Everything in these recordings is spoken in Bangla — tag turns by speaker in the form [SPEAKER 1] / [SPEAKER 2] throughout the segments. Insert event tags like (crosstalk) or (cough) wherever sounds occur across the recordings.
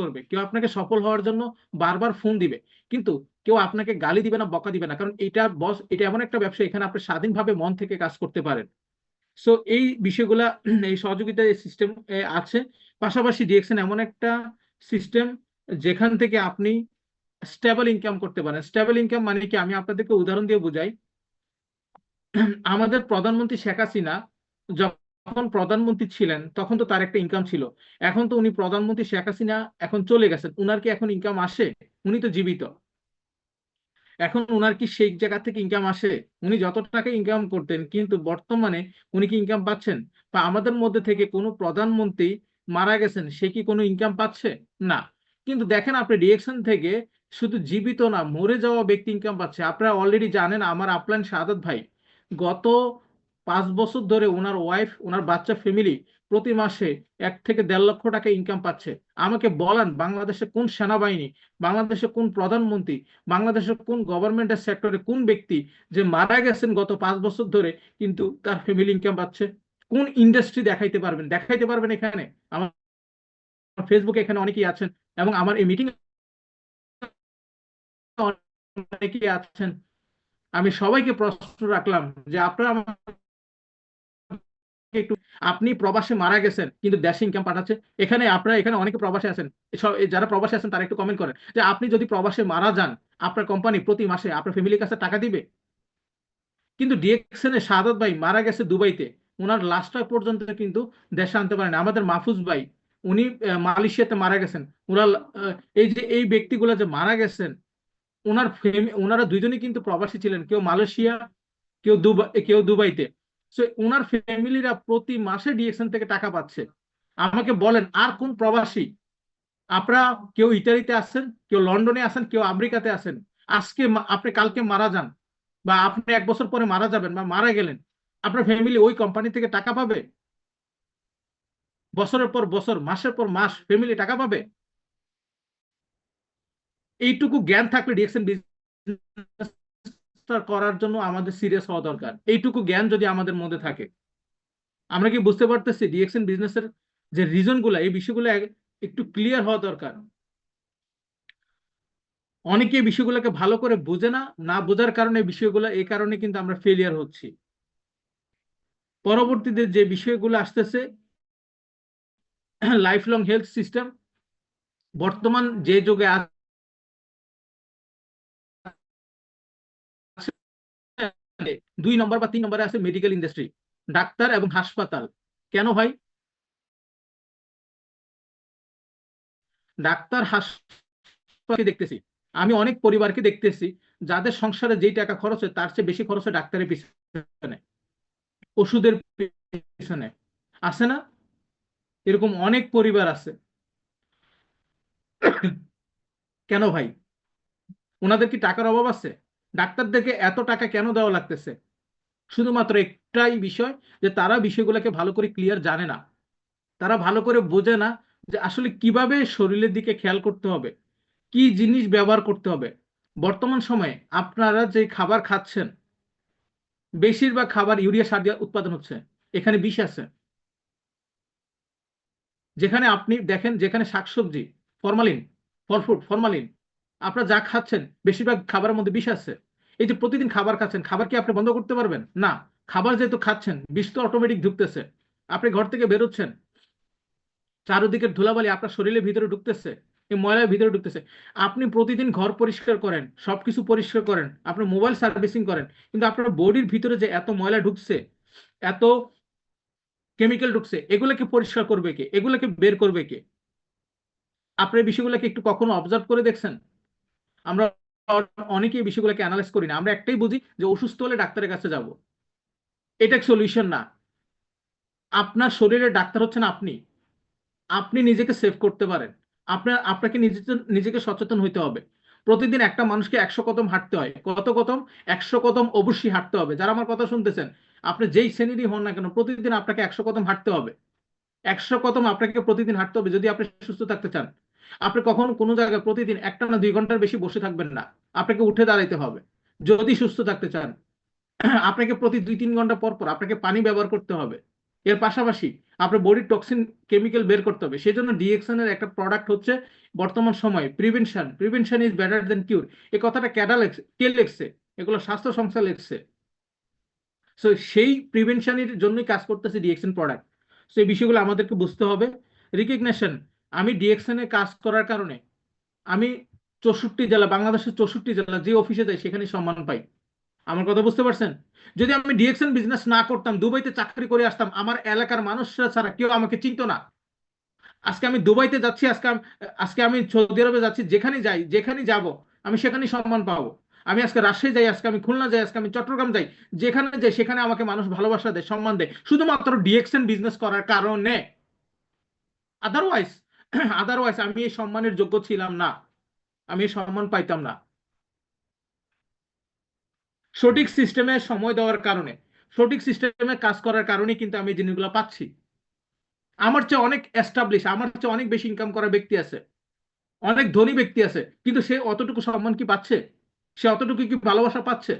[SPEAKER 1] করবে। কেউ আপনাকে সফল হওয়ার জন্য বারবার ফোন দিবে। কিন্তু কেউ আপনাকে গালি দিবে না, বকা দিবে না। কারণ এটা বস এটা এমন একটা ব্যবসা, এখানে আপনি স্বাধীনভাবে মন থেকে কাজ করতে পারেন। সো এই বিষয়গুলা, (clears throat) এই সহযোগিতা সিস্টেম আছে। পাশাপাশি ডিএক্সএন এমন একটা সিস্টেম যেখান থেকে আপনি স্টেবল ইনকাম করতে পারেন। স্টেবল ইনকাম মানে কি? আমি আপনাদেরকে উদাহরণ দিয়ে বুঝাই। (clears throat) আমাদের প্রধানমন্ত্রী শেখ হাসিনা যখন প্রধানমন্ত্রী ছিলেন, তখন তো তার একটা ইনকাম ছিল। এখন তো উনি প্রধানমন্ত্রী শেখ হাসিনা এখন চলে গেছেন। উনার কি এখন ইনকাম আসে? উনি তো জীবিত। এখন উনার কি সেই জায়গা থেকে ইনকাম আসে? উনি যত টাকা ইনকাম করতেন, কিন্তু বর্তমানে উনি কি ইনকাম পাচ্ছেন? বা আমাদের মধ্যে থেকে কোনো প্রধানমন্ত্রী মারা গেছেন, সে কি কোনো ইনকাম পাচ্ছে? না। কিন্তু দেখেন আপনি ডিএকশন থেকে শুধু জীবিত না, মরে যাওয়া ব্যক্তি ইনকাম পাচ্ছে। আপনারা অলরেডি জানেন, আমার আপলাইন সাদাত ভাই, গত পাঁচ বছর ধরে ওনার ওয়াইফ ওনার বাচ্চা ফ্যামিলি প্রতি মাসে এক থেকে দেড় লক্ষ টাকা ইনকাম পাচ্ছে। আমাকে বলেন, বাংলাদেশে কোন সেনাবাহিনী, বাংলাদেশে কোন প্রধানমন্ত্রী, বাংলাদেশের কোন গভর্নমেন্টের সেক্টরে কোন ব্যক্তি যে মারা গেছেন গত পাঁচ বছর ধরে, কিন্তু তার ফ্যামিলি ইনকাম পাচ্ছে? কোন ইন্ডাস্ট্রি দেখাইতে পারবেন? দেখাইতে পারবেন এখানে। আমার ফেসবুকে এখানে অনেকেই আছেন এবং আমার এই মিটিং অনেকেই আছেন। আমি সবাইকে প্রশ্ন রাখলাম যে আপনারা একটু, আপনি প্রবাসে মারা গেছেন, কিন্তু দেশে ইনকাম পাঠাচ্ছে, এখানে আপনারা, এখানে অনেকে প্রবাসে আছেন যারা প্রবাসে আছেন তারা একটু কমেন্ট করেন, যে আপনি যদি প্রবাসে মারা যান, আপনার কোম্পানি প্রতি মাসে আপনার ফ্যামিলির কাছে টাকা দিবে? কিন্তু ডিএক্সএনে সাদাত ভাই মারা গেছে দুবাইতে ওনার লাস্টটা পর্যন্ত কিন্তু দেশে আনতে পারেন। আমাদের মাহফুজ ভাই, উনি মালয়েশিয়াতে মারা গেছেন। ওনার এই যে, এই ব্যক্তিগুলো যে মারা গেছেন ওনার ওনারা দুইজনই কিন্তু প্রবাসী ছিলেন, কেউ মালয়েশিয়া, কেউ দুবাই কেউ দুবাইতে। সো ওনার ফ্যামিলিরা প্রতি মাসে ডিএক্সএন থেকে টাকা পাচ্ছে। আমাকে বলেন, আর কোন প্রবাসী? আপনারা কেউ ইটালিতে আছেন কেউ লন্ডনে আছেন কেউ আমেরিকাতে আছেন আজকে আপনি কালকে মারা যান বা আপনি এক বছর পরে মারা যাবেন বা মারা গেলেন। আপনার ফ্যামিলি ওই কোম্পানি থেকে টাকা পাবে? বছরের পর বছর, মাসের পর মাস ফ্যামিলি টাকা পাবে? এইটুকু জ্ঞান থাকলে ডিএক্সএন বিজনেস করার জন্য আমাদের সিরিয়াস হওয়া দরকার। এইটুকু জ্ঞান যদি আমাদের মধ্যে থাকে। আমরা কি বুঝতে পারতেছি ডিএক্সএন বিজনেসের যে রিজনগুলা, এই বিষয়গুলো একটু ক্লিয়ার হওয়া দরকার। অনেকে এই বিষয়গুলোকে ভালো করে বোঝে না না বোঝার কারণে বিষয়গুলো, এই কারণে কিন্তু আমরা ফেলিয়ার হচ্ছি। পরবর্তীতে যে বিষয়গুলো আসতেছে লাইফ লং হেলথ সিস্টেম বর্তমান যে যুগে দুই নম্বর বা তিন নম্বরে আছে মেডিকেল ইন্ডাস্ট্রি ডাক্তার এবং হাসপাতাল। কেন ভাই? ডাক্তার হাসপাতাল দেখতেছি। আমি অনেক পরিবারকে দেখতেছি, যাদের সংসারে যেই টাকা খরচ হয়, তার চেয়ে বেশি খরচ হয় ডাক্তারের পিছনে। ওষুধের পিছনে। আছে না? এরকম অনেক পরিবার আছে। কেন ভাই? ওনাদের কি টাকার অভাব আছে? ডাক্তারদেরকে এত টাকা কেন দেওয়া লাগতেছে? শুধুমাত্র একটাই বিষয় যে তারা বিষয়গুলোকে ভালো করে ক্লিয়ার জানে না। তারা ভালো করে বোঝে না যে আসলে কীভাবে শরীরের দিকে খেয়াল করতে হবে, কি জিনিস ব্যবহার করতে হবে। বর্তমান সময়ে আপনারা যে খাবার খাচ্ছেন, বেশিরভাগ খাবার ইউরিয়া সার দিয়ে উৎপাদন হচ্ছে, এখানে বিষ আছে। যেখানে আপনি দেখেন যেখানে শাকসবজি, ফরমালিন ফল ফ্রুট ফরমালিন আপনারা যা খাচ্ছেন, বেশিরভাগ খাবারের মধ্যে বিষ আছে। এই যে প্রতিদিন খাবার খাচ্ছেন, খাবার কি আপনি বন্ধ করতে পারবেন? না, খাবার যেহেতু খাচ্ছেন, বিষ তো অটোমেটিক ঢুকতেছে। আপনি ঘর থেকে বেরোচ্ছেন চারোদিকে ধুলাবালি আপনার শরীরের ভিতরে ঢুকতেছে, এই ময়লার ভিতরে ঢুকতেছে। আপনি প্রতিদিন ঘর পরিষ্কার করেন, সবকিছু পরিষ্কার করেন, আপনার মোবাইল সার্ভিসিং করেন, কিন্তু আপনার বডির ভিতরে যে এত ময়লা ঢুকছে, এত কেমিক্যাল ঢুকছে, এগুলোকে পরিষ্কার করবে কে? এগুলোকে বের করবে কে? আপনার বিষয়গুলোকে একটু কখনো অবজার্ভ করে দেখছেন? আমরা অনেকে বিষয়গুলোকে অ্যানালাইজ করি না। আমরা একটাই বুঝি যে অসুস্থ হলে ডাক্তারের কাছে যাব। এটা সলিউশন না। আপনার শরীরের ডাক্তার হচ্ছেন আপনি। আপনি নিজেকে সেভ করতে পারেন। আপনার, আপনাকে নিজেকে সচেতন হইতে হবে। প্রতিদিন একটা মানুষকে একশো কদম হাঁটতে হয়। কত কদম? একশো কদম অবশ্যই হাঁটতে হবে। যারা আমার কথা শুনতেছেন, আপনি যেই শ্রেণীরই হন না কেন, প্রতিদিন আপনাকে একশো কদম হাঁটতে হবে। একশো কদম আপনাকে প্রতিদিন হাঁটতে হবে যদি আপনি সুস্থ থাকতে চান। আপনি কখনো কোনো জায়গায় প্রতিদিন একটা না দুই ঘণ্টার বেশি বসে থাকবেন না। আপনাকে উঠে দাঁড়াইতে হবে। যদি সুস্থ থাকতে চান, আপনাকে প্রতি দুই তিন ঘণ্টা পর পর আপনাকে পানি ব্যবহার করতে হবে। এর পাশাপাশি আপনার বডির টক্সিন কেমিক্যাল বের করতে হবে। সেই জন্য ডিএক্সএন এর একটা প্রোডাক্ট হচ্ছে বর্তমান সময়ে prevention prevention is better than cure এই কথাটা ক্যাডা লেখছে কে লেখছে এগুলো স্বাস্থ্য সংস্থা লেখছে সো সেই প্রিভেনশনের জন্যই কাজ করতেছে ডিএক্সএন প্রোডাক্ট সো এই বিষয়গুলো আমাদেরকে বুঝতে হবে। রিকগনেশন আমি ডিএক্সএন কাজ করার কারণে আমি চৌষট্টি জেলা, বাংলাদেশের চৌষট্টি জেলা যে অফিসে যাই সেখানে সম্মান পাই। আমার কথা বুঝতে পারছেন? যদি আমি ডিএক্সএন বিজনেস না করতাম, দুবাইতে চাকরি করে আসতাম, আমার এলাকার মানুষরা ছাড়া কেউ আমাকে চিনতো না। আজকে আমি দুবাইতে যাচ্ছি, আজকে আজকে আমি সৌদি আরবে যাচ্ছি যেখানে যাই যেখানে যাব, আমি সেখানেই সম্মান পাবো। আমি আজকে রাজশাহী যাই, আজকে আমি খুলনা যাই, আজকে আমি চট্টগ্রাম যাই, যেখানে যাই, সেখানে আমাকে মানুষ ভালোবাসা দেয়, সম্মান দেয়। শুধুমাত্র ডিএক্সএন বিজনেস করার কারণে। আদারওয়াইজ (clears throat) আদারওয়াইজ আমি এই সম্মানের যোগ্য ছিলাম না। আমি সম্মান পাইতাম না। সঠিক সিস্টেমে সময় দেওয়ার কারণে, সঠিক সিস্টেমে কাজ করার কারণেই কিন্তু আমি জিনিসগুলো পাচ্ছি। আমার চেয়ে অনেক এস্টাবলিশ আমার চেয়ে অনেক বেশি ইনকাম করা ব্যক্তি আছে। অনেক ধনী ব্যক্তি আছে। কিন্তু সে অতটুকু সম্মান কি পাচ্ছে? সে অতটুকু কি ভালোবাসা পাচ্ছে?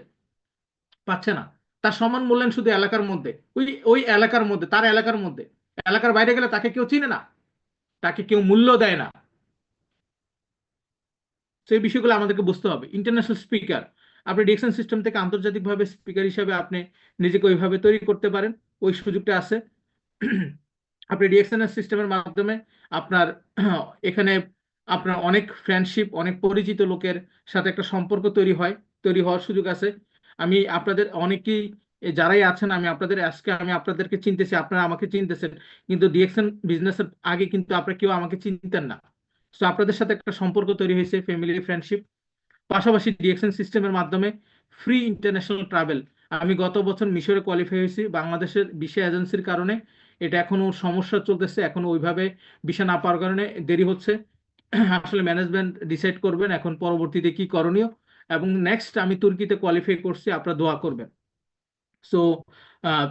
[SPEAKER 1] পাচ্ছে না। তার সম্মান মূল্যায়ন শুধু এলাকার মধ্যে। ওই ওই এলাকার মধ্যে, তার এলাকার মধ্যে। এলাকার বাইরে গেলে তাকে কেউ চিনে না। তাকে কেউ মূল্য দেয় না। সেই বিষয়গুলো আমাদেরকে বুঝতে হবে। ইন্টারন্যাশনাল স্পিকার আপনি ডিএকশন সিস্টেম থেকে আন্তর্জাতিকভাবে স্পিকার হিসাবে আপনি নিজেকে ওইভাবে তৈরি করতে পারেন। ওই সুযোগটা আছে। আপনি ডিএকশন সিস্টেমের মাধ্যমে আপনার এখানে আপনার অনেক ফ্রেন্ডশিপ অনেক পরিচিত লোকের সাথে একটা সম্পর্ক তৈরি হয়, তৈরি হওয়ার সুযোগ আছে। আমি আপনাদের অনেকেই যারাই আছেন, আমি আপনাদের, আজকে আমি আপনাদেরকে চিনতেছি, আপনারা আমাকে চিনতেছেন। কিন্তু ডিএকশন বিজনেসের আগে কিন্তু আপনারা কেউ আমাকে চিনতেন না। সো আপনাদের সাথে একটা সম্পর্ক তৈরি হয়েছে ফ্যামিলি ফ্রেন্ডশিপ পাশাপাশি ডিএকশন সিস্টেমের মাধ্যমে ফ্রি ইন্টারন্যাশনাল ট্রাভেল আমি গত বছর মিশরে কোয়ালিফাই হয়েছি, বাংলাদেশের ভিসা এজেন্সির কারণে। এটা এখনও সমস্যা চলতেছে, এখন ওইভাবে ভিসা না পাওয়ার কারণে দেরি হচ্ছে। আসলে ম্যানেজমেন্ট ডিসাইড করবেন, এখন পরবর্তীতে কি করণীয়। এবং নেক্সট আমি তুর্কিতে কোয়ালিফাই করছি, আপনারা দোয়া করবেন। সো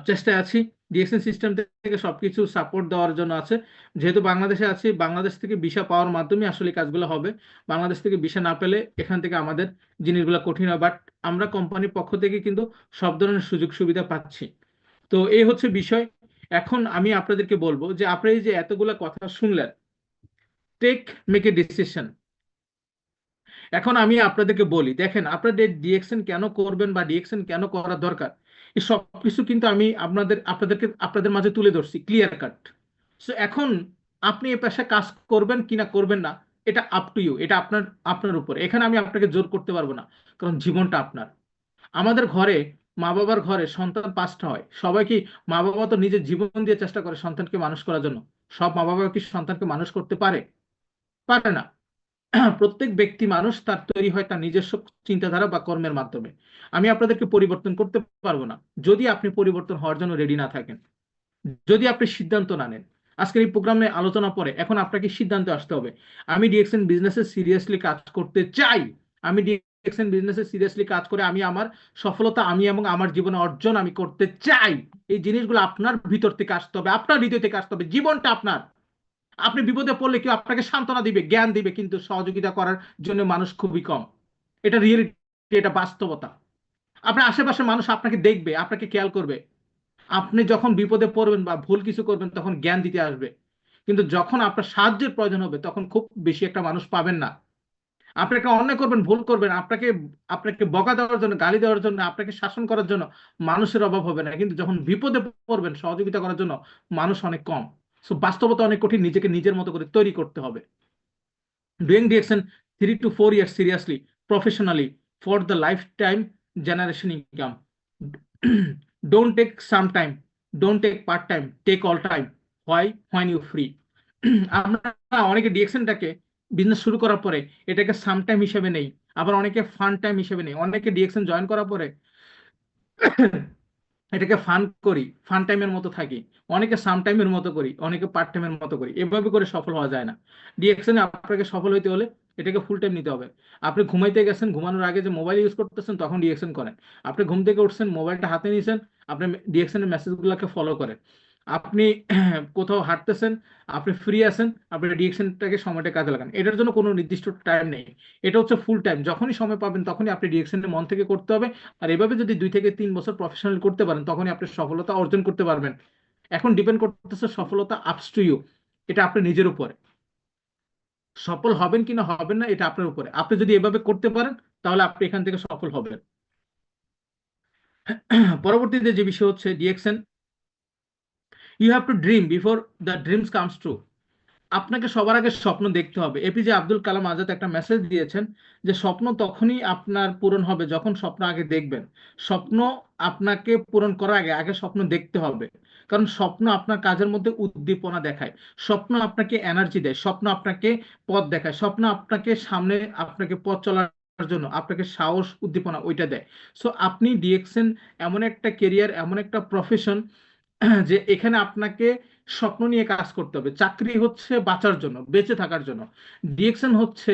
[SPEAKER 1] চেষ্টায় আছি। ডিএক্সএন সিস্টেম থেকে সবকিছু সাপোর্ট দেওয়ার জন্য আছে। যেহেতু বাংলাদেশে আছি, বাংলাদেশ থেকে ভিসা পাওয়ার মাধ্যমে আসলে কাজগুলো হবে। বাংলাদেশ থেকে ভিসা না পেলে এখান থেকে আমাদের জিনিসগুলো কঠিন হয়। বাট আমরা কোম্পানির পক্ষ থেকে কিন্তু সব ধরনের সুযোগ সুবিধা পাচ্ছি। তো এই হচ্ছে বিষয়। এখন আমি আপনাদেরকে বলব যে আপনি যে এতগুলা কথা শুনলেন টেক মেক এ ডিসিশন এখন আমি আপনাদেরকে বলি, দেখেন আপনাদের ডিএক্সএন কেন করবেন বা ডিএক্সএন কেন করা দরকার? এই সব কিছু কিন্তু আমি আপনাদের, আপনাদেরকে, আপনাদের মাঝে তুলে ধরছি ক্লিয়ার কাট সো এখন আপনি এ পেশায় কাজ করবেন কিনা করবেন না, এটা আপ টু ইউ এটা আপনার আপনার উপর। এখানে আমি আপনাকে জোর করতে পারব না, কারণ জীবনটা আপনার। আমাদের ঘরে মা বাবার ঘরে সন্তান পাঁচটা হয়। সবাই কি মা বাবা তো নিজের জীবন দিয়ে চেষ্টা করে সন্তানকে মানুষ করার জন্য? সব মা বাবা কি সন্তানকে মানুষ করতে পারে? পারে না। (clears throat) প্রত্যেক ব্যক্তি মানুষ তার তৈরি হয় তার নিজস্ব চিন্তাধারা বা কর্মের মাধ্যমে। আমি আপনাদেরকে পরিবর্তন করতে পারব না। যদি আপনি পরিবর্তন হওয়ার জন্য রেডি না থাকেন, যদি আপনি সিদ্ধান্ত না নেন, আজকের এই প্রোগ্রামে আলোচনা পরে এখন আপনাকে সিদ্ধান্ত আসতে হবে। আমি ডিএক্সএন বিজনেসে সিরিয়াসলি কাজ করতে চাই। আমি ডিএক্সএন বিজনেসে সিরিয়াসলি কাজ করে আমি আমার সফলতা, আমি এবং আমার জীবনে অর্জন আমি করতে চাই। এই জিনিসগুলো আপনার ভিতর থেকে আসতে হবে, আপনার হৃদয় থেকে আসতে হবে, জীবনটা আপনার। আপনি বিপদে পড়লে কেউ আপনাকে সান্ত্বনা দিবে, জ্ঞান দিবে, কিন্তু সহযোগিতা করার জন্য মানুষ খুবই কম। এটা রিয়েলিটি এটা বাস্তবতা। আপনার আশেপাশে মানুষ আপনাকে দেখবে, আপনাকে খেয়াল করবে। আপনি যখন বিপদে পড়বেন বা ভুল কিছু করবেন, তখন জ্ঞান দিতে আসবে। কিন্তু যখন আপনার সাহায্যের প্রয়োজন হবে, তখন খুব বেশি একটা মানুষ পাবেন না। আপনি একটা অন্যায় করবেন, ভুল করবেন, আপনাকে আপনাকে বকা দেওয়ার জন্য, গালি দেওয়ার জন্য, আপনাকে শাসন করার জন্য মানুষের অভাব হবে না। কিন্তু যখন বিপদে পড়বেন, সহযোগিতা করার জন্য মানুষ অনেক কম। সো বাস্তবতা অনেক কঠিন, নিজেকে নিজের মতো করে তৈরি করতে হবে। Doing DXN three two four years seriously professionally for the lifetime generation income don't take some time don't take part time take all time why when you free আমরা অনেকে ডিএকশনটাকে বিজনেস শুরু করার পরে এটাকে সাম টাইম হিসেবে নেই, আবার অনেকে ফান টাইম হিসেবে নেই। অনেকে ডিএকশন জয়েন করার পরে এটাকে ফান করি ফান টাইমের মতো থাকি, অনেকে সাম টাইমের মতো করি, অনেকে পার্ট টাইমের মতো করি, এভাবে করে সফল হওয়া যায় না। ডিএকশনে আপনাকে সফল হইতে হলে এটাকে ফুল টাইম নিতে হবে। আপনি ঘুমাইতে গেছেন, ঘুমানোর আগে যে মোবাইল ইউজ করতেছেন, তখন ডিএকশন করেন। আপনি ঘুম থেকে উঠছেন মোবাইলটা হাতে নিয়েছেন, আপনি ডিএকশনের মেসেজগুলোকে ফলো করেন। আপনি (clears throat) কোথাও হাঁটতেছেন, আপনি ফ্রি আছেন, আপনি ডিএকশনটাকে সময়টা কাজে লাগান। এটার জন্য কোনো নির্দিষ্ট টাইম নেই। এটা হচ্ছে ফুল টাইম যখনই সময় পাবেন, তখনই আপনি ডিএকশনের মন থেকে করতে হবে। আর এভাবে যদি দুই থেকে তিন বছর প্রফেশনাল করতে পারেন, তখনই আপনি সফলতা অর্জন করতে পারবেন। এখন ডিপেন্ড করতেছে সফলতা আপস টু ইউ এটা আপনার নিজের উপরে। সফল হবেন কিনা হবেন না, এটা আপনার উপরে। আপনি যদি এভাবে করতে পারেন, তাহলে আপনি এখান থেকে সফল হবেন। (clears throat) পরবর্তীতে যে বিষয় হচ্ছে DXN you have to dream before the dreams comes true আপনাকে সবার আগে স্বপ্ন দেখতে হবে। এপিজে আব্দুল কালাম আজাদ একটা মেসেজ দিয়েছেন যে, স্বপ্ন তখনই আপনার পূরণ হবে যখন স্বপ্ন আগে দেখবেন। স্বপ্ন আপনাকে পূরণ করার আগে আগে স্বপ্ন দেখতে হবে। কারণ স্বপ্ন আপনার কাজের মধ্যে উদ্দীপনা দেখায়। স্বপ্ন আপনাকে এনার্জি দেয়। স্বপ্ন আপনাকে পথ দেখায়। স্বপ্ন আপনাকে সামনে, আপনাকে পথ চলার জন্য, আপনাকে সাহস, উদ্দীপনা ওইটা দেয়। সো আপনি ডিএক্সএন এমন একটা কেরিয়ার এমন একটা প্রফেশন যে এখানে আপনাকে স্বপ্ন নিয়ে কাজ করতে হবে। চাকরি হচ্ছে বাঁচার জন্য, বেঁচে থাকার জন্য। ডিএক্সএন হচ্ছে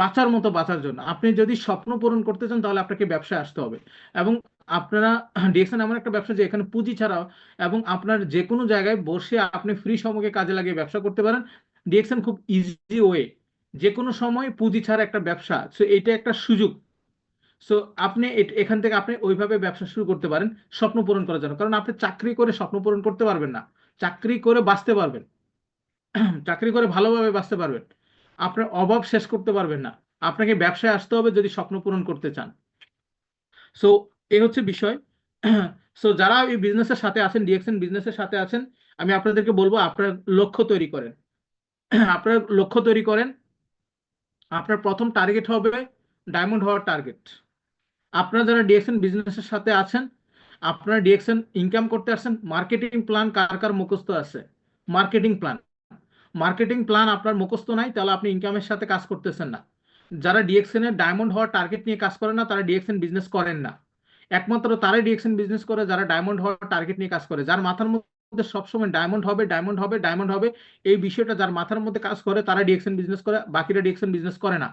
[SPEAKER 1] বাঁচার মতো বাঁচার জন্য। আপনি যদি স্বপ্ন পূরণ করতে চান, তাহলে আপনাকে ব্যবসায় আসতে হবে। এবং আপনারা, ডিএক্সএন এমন একটা ব্যবসা যে এখানে পুঁজি ছাড়াও এবং আপনার যে কোনো জায়গায় বসে আপনি ফ্রি সময়কে কাজে লাগিয়ে ব্যবসা করতে পারেন। ডিএক্সএন খুব ইজি ওয়ে যে কোনো সময় পুঁজি ছাড়া একটা ব্যবসা। সো এটা একটা সুযোগ। সো আপনি এখান থেকে আপনি ওইভাবে ব্যবসা শুরু করতে পারেন স্বপ্ন পূরণ করার জন্য। কারণ আপনি চাকরি করে স্বপ্ন পূরণ করতে পারবেন না। চাকরি করে বাঁচতে পারবেন। (clears throat) চাকরি করে ভালোভাবে বাঁচতে পারবেন। আপনার অভাব শেষ করতে পারবেন না। আপনাকে ব্যবসায় আসতে হবে যদি স্বপ্ন পূরণ করতে চান। সো এই হচ্ছে বিষয়। (clears throat) সো যারা এই বিজনেসের সাথে আছেন ডিএক্সএন বিজনেসের সাথে আছেন, আমি আপনাদেরকে বলব আপনার লক্ষ্য তৈরি করেন। (clears throat) আপনার লক্ষ্য তৈরি করেন। আপনার প্রথম টার্গেট হবে ডায়মন্ড হওয়ার টার্গেট আপনারা যারা ডিএক্সএন বিজনেসের সাথে আছেন, আপনারা ডিএক্সএন ইনকাম করতে আসছেন মার্কেটিং প্ল্যান কার কার মুখস্থ আছে? মার্কেটিং প্ল্যান মার্কেটিং প্ল্যান আপনার মুখস্থ নাই, তাহলে আপনি ইনকামের সাথে কাজ করতেছেন না। যারা ডিএক্সএন ডায়মন্ড হওয়ার টার্গেট নিয়ে কাজ করেন না, তারা ডিএক্সএন বিজনেস করেন না। একমাত্র তারাই ডিএক্সএন বিজনেস করে, যারা ডায়মন্ড হওয়ার টার্গেট নিয়ে কাজ করে। যার মাথার মধ্যে সবসময় ডায়মন্ড হবে ডায়মন্ড হবে ডায়মন্ড হবে, এই বিষয়টা যার মাথার মধ্যে কাজ করে তারা ডিএক্সএন বিজনেস করে, বাকিরা ডিএক্সএন বিজনেস করে না।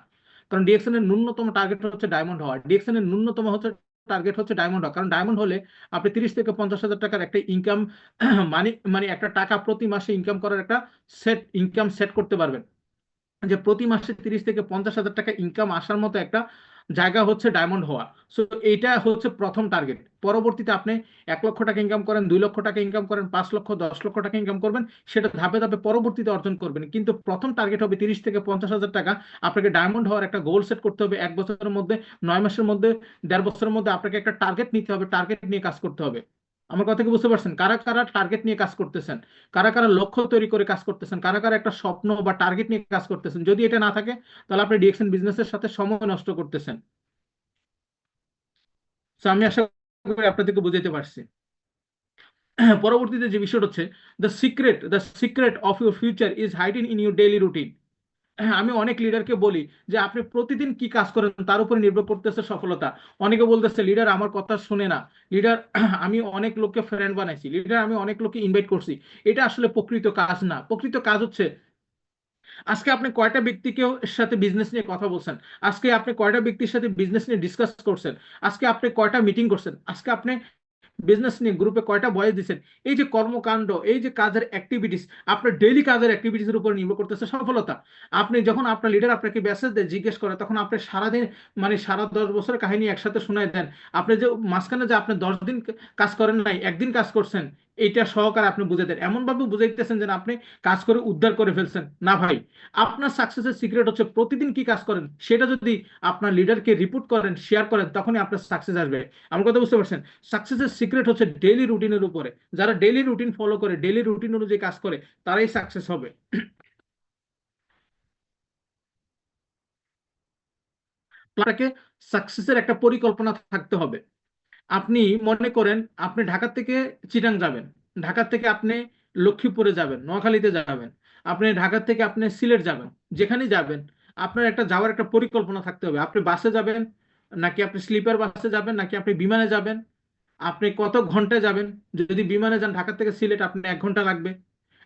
[SPEAKER 1] কারণ ডিএক্সএন এর ন্যূনতম টার্গেট হচ্ছে ডায়মন্ড হওয়া। ডিএক্সএন এর ন্যূনতম হচ্ছে টার্গেট হচ্ছে ডায়মন্ড হওয়া। কারণ ডায়মন্ড হলে আপনি তিরিশ থেকে পঞ্চাশ হাজার টাকার একটা ইনকাম (clears throat) মানে মানে একটা টাকা প্রতি মাসে ইনকাম করার একটা সেট ইনকাম সেট করতে পারবেন। যে প্রতি মাসে তিরিশ থেকে পঞ্চাশ হাজার টাকা ইনকাম আসার মতো একটা জায়গা হচ্ছে ডায়মন্ড হওয়া। সো এইটা হচ্ছে প্রথম টার্গেট পরবর্তীতে আপনি এক লক্ষ টাকা ইনকাম করেন, দুই লক্ষ টাকা ইনকাম করেন, পাঁচ লক্ষ, দশ লক্ষ টাকা ইনকাম করবেন, সেটা ধাপে ধাপে পরবর্তীতে অর্জন করবেন। কিন্তু প্রথম টার্গেট হবে তিরিশ থেকে পঞ্চাশ হাজার টাকা। আপনাকে ডায়মন্ড হওয়ার একটা গোল সেট করতে হবে এক বছরের মধ্যে, নয় মাসের মধ্যে, দেড় বছরের মধ্যে আপনাকে একটা টার্গেট নিতে হবে টার্গেট নিয়ে কাজ করতে হবে। আমার কথা কি বুঝতে পারছেন? কারা কারা টার্গেট নিয়ে কাজ করতেছেন? কারা কারা লক্ষ্য তৈরি করে কাজ করতেছেন? কারা কারা একটা স্বপ্ন বা টার্গেট নিয়ে কাজ করতেছেন? যদি এটা না থাকে, তাহলে আপনি ডিএক্সএন বিজনেসের সাথে সময় নষ্ট করতেছেন। আমি আশা করি আপনাদেরকে বুঝাইতে পারছি। (clears throat) পরবর্তীতে যে বিষয়টা হচ্ছে the secret the secret of your future is hiding in your daily routine আমি অনেক লিডারকে বলি যে, আপনি প্রতিদিন কি কাজ করেন তার উপরে নির্ভর করতেছে সফলতা। অনেকে বলতেছে লিডার আমার কথা শুনে না। লিডার (clears throat) আমি অনেক লোককে ফ্রেন্ড বানাইছি। লিডার আমি অনেক লোককে ইনভাইট করছি। এটা আসলে প্রকৃত কাজ না। প্রকৃত কাজ হচ্ছে, আজকে আপনি কয়টা ব্যক্তিকে সাথে বিজনেস নিয়ে কথা বলছেন? আজকে আপনি কয়টা ব্যক্তির সাথে বিজনেস নিয়ে ডিসকাস করছেন? আজকে আপনি কয়টা মিটিং করছেন? আজকে আপনি বিজনেস নিয়ে গ্রুপে কয়টা বয়স দিচ্ছেন এই যে কর্মকাণ্ড, এই যে কাজের অ্যাক্টিভিটিস আপনার ডেইলি কাজের অ্যাক্টিভিটিসের উপর নির্ভর করতেছে সফলতা। আপনি যখন আপনার লিডার আপনাকে মেসেজ দেয়, জিজ্ঞেস করে, তখন আপনি সারাদিন মানে সারা দশ বছরের কাহিনী একসাথে শোনায় দেন। আপনি যে মাঝখানে যে আপনি দশ দিন কাজ করেন নাই, একদিন কাজ করছেন এইটা সহকারে আপনি বুঝে দেন। এমনভাবে বুঝাইতেছেন যে আপনি কাজ করে উদ্ধার করে ফেলছেন। না ভাই, আপনার সাকসেসের সিক্রেট হচ্ছে প্রতিদিন কি কাজ করেন, সেটা যদি আপনার লিডারকে রিপোর্ট করেন শেয়ার করেন, তখনই আপনার সাকসেস আসবে। আমার কথা বুঝতে পারছেন? সাকসেসের সিক্রেট হচ্ছে ডেইলি রুটিনের উপরে। যারা ডেইলি রুটিন ফলো করে ডেইলি রুটিন অনুযায়ী কাজ করে, তারাই সাকসেস হবে। আপনাকে সাকসেসের একটা পরিকল্পনা থাকতে হবে। আপনি মনে করেন আপনি ঢাকা থেকে চিটাং যাবেন, ঢাকা থেকে আপনি লক্ষ্মীপুরে যাবেন, নোয়াখালীতে যাবেন, আপনি ঢাকা থেকে আপনি সিলেট যাবেন, যেখানেই যাবেন, আপনার একটা যাওয়ার একটা পরিকল্পনা থাকতে হবে। আপনি বাসে যাবেন, নাকি আপনি স্লিপার বাসে যাবেন, নাকি আপনি বিমানে যাবেন, আপনি কত ঘন্টায় যাবেন? যদি বিমানে যান, ঢাকা থেকে সিলেট আপনি এক ঘণ্টা লাগবে।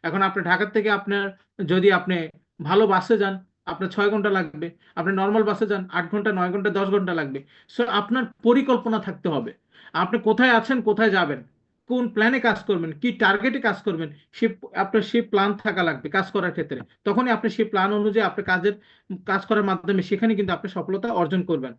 [SPEAKER 1] এখন আপনি ঢাকা থেকে আপনার, যদি আপনি ভালো বাসে যান, আপনার ছয় ঘণ্টা লাগবে। আপনি নর্মাল বাসে যান, আট ঘণ্টা, নয় ঘণ্টা, দশ ঘণ্টা লাগবে। সো আপনার পরিকল্পনা থাকতে হবে। আপনি কোথায় আছেন, কোথায় যাবেন, কোন প্ল্যানে কাজ করবেন, কি টার্গেটে কাজ করবেন সে আপনার সেই প্ল্যান থাকা লাগবে কাজ করার ক্ষেত্রে। তখনই আপনি সেই প্ল্যান অনুযায়ী আপনি কাজের, কাজ করার মাধ্যমে সেখানে কিন্তু আপনি সফলতা অর্জন করবেন।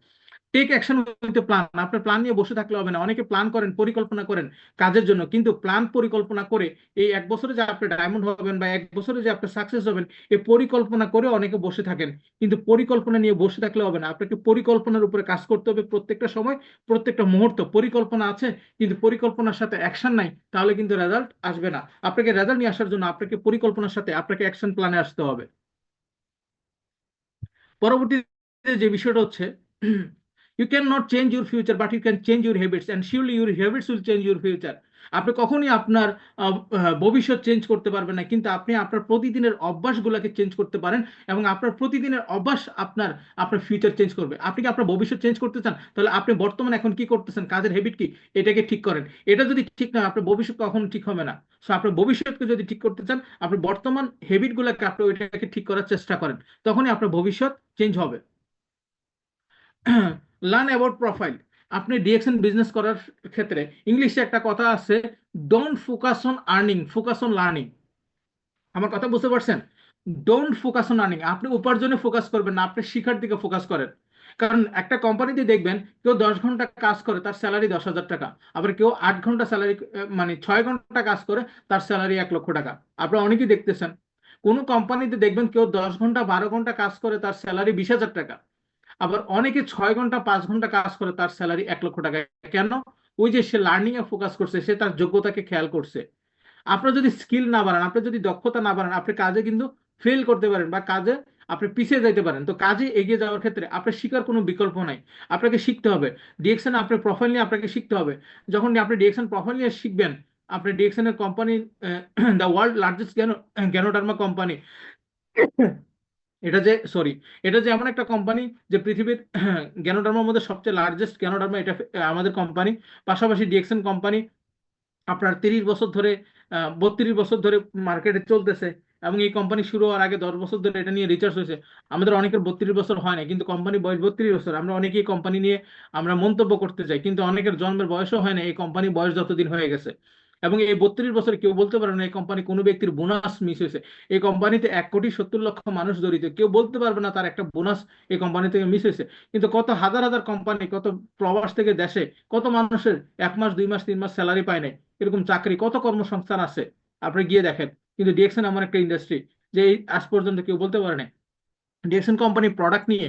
[SPEAKER 1] টেক অ্যাকশন উইথ প্ল্যান আপনার প্ল্যান নিয়ে বসে থাকলে হবে না। অনেকে প্ল্যান করেন, পরিকল্পনা করেন কাজের জন্য। কিন্তু প্ল্যান পরিকল্পনা করে এই এক বছরে যে আপনি ডায়মন্ড হবেন বা এক বছরে যে আপনি সাকসেস হবেন এই পরিকল্পনা করে অনেকে বসে থাকেন। কিন্তু পরিকল্পনা নিয়ে বসে থাকলে হবে না। আপনাকে পরিকল্পনার উপরে কাজ করতে হবে প্রত্যেকটা সময়, প্রত্যেকটা মুহূর্ত। পরিকল্পনা আছে, কিন্তু পরিকল্পনার সাথে অ্যাকশন নাই, তাহলে কিন্তু রেজাল্ট আসবে না। আপনাকে রেজাল্ট নিয়ে আসার জন্য আপনাকে পরিকল্পনার সাথে, আপনাকে অ্যাকশন প্ল্যানে আসতে হবে। পরবর্তীতে যে বিষয়টা হচ্ছে can not change your future but you can change your habits and surely your habits will change your future আপনি কখনই আপনার ভবিষ্যৎ চেঞ্জ করতে পারবেন না, কিন্তু আপনি আপনার প্রতিদিনের অভ্যাসগুলোকে চেঞ্জ করতে পারেন, এবং আপনার প্রতিদিনের অভ্যাস আপনার আপনার ফিউচার চেঞ্জ করবে। আপনি কি আপনার ভবিষ্যৎ চেঞ্জ করতে চান? তাহলে আপনি বর্তমানে এখন কি করতেছেন? কাজের হ্যাবিট কি? এটাকে ঠিক করেন। এটা যদি ঠিক না আপনার ভবিষ্যৎ কখনো ঠিক হবে না। সো আপনার ভবিষ্যৎকে যদি ঠিক করতে চান আপনি বর্তমান হ্যাবিটগুলোকে আপনি ওইটাকে ঠিক করার চেষ্টা করেন, তখনই আপনার ভবিষ্যৎ চেঞ্জ হবে। লার্ন অ্যাবাউট প্রোফাইল আপনি ডিএকশন বিজনেস করার ক্ষেত্রে ইংলিশে একটা কথা আছে don't focus on earning focus on learning আমার কথা বুঝতে পারছেন? ডোন্ট ফোকাস অন আর্নিং আপনি উপার্জনে ফোকাস করবেন না, আপনি শিখার দিকে ফোকাস করেন। কারণ একটা কোম্পানিতে দেখবেন, কেউ দশ ঘণ্টা কাজ করে, তার স্যালারি দশ হাজার টাকা। আবার কেউ আট ঘণ্টা স্যালারি মানে ছয় ঘণ্টা কাজ করে, তার স্যালারি এক লক্ষ টাকা। আপনারা অনেকেই দেখতেছেন। কোনো কোম্পানিতে দেখবেন, কেউ দশ ঘণ্টা, বারো ঘণ্টা কাজ করে, তার স্যালারি বিশ হাজার টাকা। আবার অনেকে ছয় ঘণ্টা, পাঁচ ঘণ্টা কাজ করে তার স্যালারি এক লক্ষ টাকা কেন? ওই যে সে লার্নিং এ ফোকাস করছে, সে তার যোগ্যতাকে খেয়াল করছে। আপনার যদি স্কিল না বাড়ান, আপনি যদি দক্ষতা না বাড়ান, আপনি কাজে কিন্তু ফেল করতে পারেন বা কাজে আপনি পিছিয়ে যাইতে পারেন। তো কাজে এগিয়ে যাওয়ার ক্ষেত্রে আপনার শিকার কোনো বিকল্প নাই। আপনাকে শিখতে হবে। ডিএকশন আপনার প্রোফাইল নিয়ে আপনাকে শিখতে হবে। যখন আপনি ডিএকশন প্রোফাইল নিয়ে শিখবেন, আপনি ডিএকশনের কোম্পানি দ্য ওয়ার্ল্ড লার্জেস্ট জ্ঞানো জ্ঞানোডার্মা কোম্পানি এটা যে সরি এটা যে এমন একটা কোম্পানি যে পৃথিবীর (clears throat) জ্ঞানোডার্মার মধ্যে সবচেয়ে লার্জেস্ট জ্ঞানোডার্মা এটা আমাদের কোম্পানি পাশাপাশি ডিএক্সএন কোম্পানি আপনার তিরিশ বছর ধরে বত্রিশ বছর ধরে মার্কেটে চলতেছে এবং এই কোম্পানি শুরু হওয়ার আগে দশ বছর ধরে এটা নিয়ে রিচার্জ হয়েছে। আমাদের অনেকের বত্রিশ বছর হয় না কিন্তু কোম্পানি বয়স বত্রিশ বছর। আমরা অনেকেই কোম্পানি নিয়ে আমরা মন্তব্য করতে চাই, কিন্তু অনেকের জন্মের বয়সও হয় না এই কোম্পানি বয়স যতদিন হয়ে গেছে। এবং এই বত্রিশ বছরে কেউ বলতে পারে না এই কোম্পানি কোনো ব্যক্তির বোনাস মিস হয়েছে। এই কোম্পানিতে এক কোটি সত্তর লক্ষ মানুষ জড়িত। কেউ বলতে পারবে না তার একটা বোনাস এই কোম্পানি থেকে মিস হয়েছে। কিন্তু কত হাজার হাজার কোম্পানি কত প্রবাস থেকে দেশে, কত মানুষের এক মাস, দুই মাস, তিন মাস স্যালারি পায় নাই, এরকম চাকরি, কত কর্মসংস্থান আছে? আপনি গিয়ে দেখেন। কিন্তু ডিএকশন এমন একটা ইন্ডাস্ট্রি যে আজ পর্যন্ত কেউ বলতে পারে না ডিএকশন কোম্পানি প্রোডাক্ট নিয়ে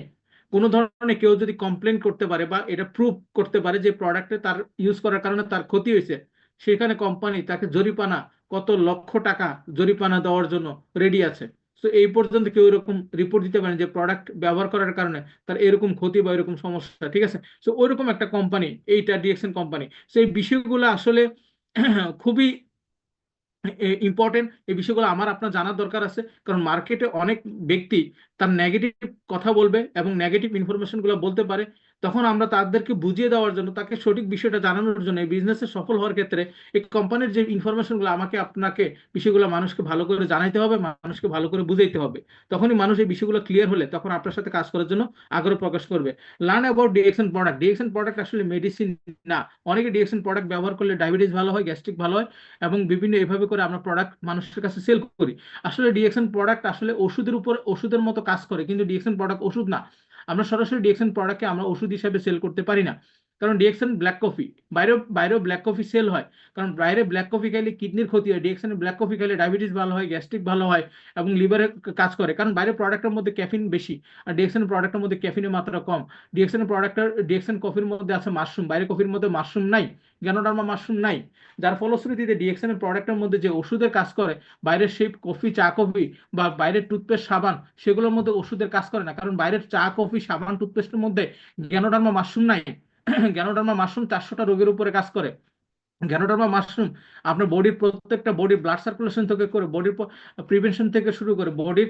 [SPEAKER 1] কোনো ধরনের কেউ যদি কমপ্লেন করতে পারে বা এটা প্রুভ করতে পারে যে প্রোডাক্টে তার ইউজ করার কারণে তার ক্ষতি হয়েছে সেখানে কোম্পানি তাকে জরিপানা কত লক্ষ টাকা জরিপানা দেওয়ার জন্য রেডি আছে। তো এই পর্যন্ত কেউ এরকম রিপোর্ট দিতে পারেন যে প্রোডাক্ট ব্যবহার করার কারণে তার এরকম ক্ষতি বা এরকম সমস্যা, ঠিক আছে? তো ওইরকম একটা কোম্পানি এইটা ডিএক্সএন কোম্পানি এই বিষয়গুলো আসলে (clears throat) খুবই ইম্পর্টেন্ট এই বিষয়গুলো আমার, আপনার জানার দরকার আছে। কারণ মার্কেটে অনেক ব্যক্তি তার নেগেটিভ কথা বলবে এবং নেগেটিভ ইনফরমেশনগুলো বলতে পারে। তখন আমরা তাদেরকে বুঝিয়ে দেওয়ার জন্য, তাকে সঠিক বিষয়টা জানানোর জন্য এই বিজনেসে সফল হওয়ার ক্ষেত্রে এই কোম্পানির যে ইনফরমেশনগুলো আমাকে, আপনাকে বিষয়গুলো মানুষকে ভালো করে জানাইতে হবে, মানুষকে ভালো করে বুঝাইতে হবে। তখনই মানুষ এই বিষয়গুলো ক্লিয়ার হলে তখন আপনার সাথে কাজ করার জন্য আগ্রহ প্রকাশ করবে। Learn about DXN product DXN product আসলে মেডিসিন না। অনেকে ডিএকশন প্রোডাক্ট ব্যবহার করলে ডায়াবেটিস ভালো হয় গ্যাস্ট্রিক ভালো হয় এবং বিভিন্ন এভাবে করে আমরা প্রোডাক্ট মানুষের কাছে সেল করি। আসলে ডিএকশন প্রোডাক্ট আসলে ওষুধের উপর, ওষুধের মতো কাজ করে, কিন্তু ডিএকশন প্রোডাক্ট ওষুধ না। আমরা সরাসরি ডিএক্সএন প্রোডাক্টকে আমরা ওষুধ হিসাবে সেল করতে পারি না। কারণ ডিএকশন ব্ল্যাক কফি বাইরেও বাইরেও ব্ল্যাক কফি সেল হয়। কারণ বাইরে ব্ল্যাক কফি খাইলে কিডনির ক্ষতি হয়। ডিএকশনে ব্ল্যাক কফি খাইলে ডায়াবেটিস ভালো হয় গ্যাস্ট্রিক ভালো হয় এবং লিভারে কাজ করে। কারণ বাইরের প্রোডাক্টের মধ্যে ক্যাফিন বেশি আর ডিএকশন প্রোডাক্টের মধ্যে ক্যাফিনের মাত্রা কম। ডিএকশন প্রোডাক্টের ডিএকশন কফির মধ্যে আছে মাশরুম বাইরে কফির মধ্যে মাশরুম নাই। গ্যানোডার্মা মাশরুম নাই। যার ফলশ্রুতিতে ডিএকশনের প্রোডাক্টের মধ্যে যে ওষুধের কাজ করে, বাইরের সেই কফি চা কফি বা বাইরের টুথপেস্ট সাবান, সেগুলোর মধ্যে ওষুধের কাজ করে না। কারণ বাইরের চা কফি সাবান টুথপেস্টের মধ্যে গ্যানোডার্মা মাশরুম নাই। গ্যানোডার্মা মাশরুম চারশোটা রোগের উপরে কাজ করে। গ্যানোডার্মা মাশরুম আপনার বডির প্রত্যেকটা বডির ব্লাড সার্কুলেশন থেকে করে, বডির প্রিভেনশন থেকে শুরু করে, বডির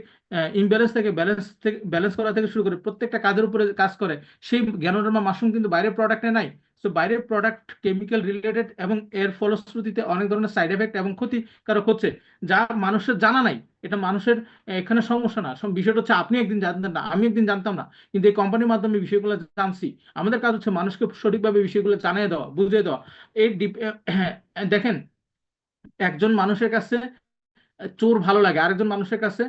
[SPEAKER 1] ইমব্যালেন্স থেকে ব্যালেন্স থেকে ব্যালেন্স করা থেকে শুরু করে, প্রত্যেকটা কাজের উপরে কাজ করে। সেই গ্যানোডার্মা মাশরুম কিন্তু বাইরের প্রোডাক্টে নাই। সো বাইরের প্রোডাক্ট কেমিক্যাল রিলেটেড এবং এর ফলশ্রুতিতে অনেক ধরনের সাইড এফেক্ট এবং ক্ষতিকারক হচ্ছে, যা মানুষের জানা নাই। এটা মানুষের এখানে সমস্যা না। বিষয়টা হচ্ছে আপনি একদিন জানতেন না, আমি একদিন জানতাম না। কিন্তু এই কোম্পানির মাধ্যমে বিষয়গুলো জানছি। আমাদের কাজ হচ্ছে মানুষকে সঠিকভাবে বিষয়গুলো জানিয়ে দেওয়া, বুঝিয়ে দেওয়া। এই দেখেন, একজন মানুষের কাছে চোর ভালো লাগে, আরেকজন মানুষের কাছে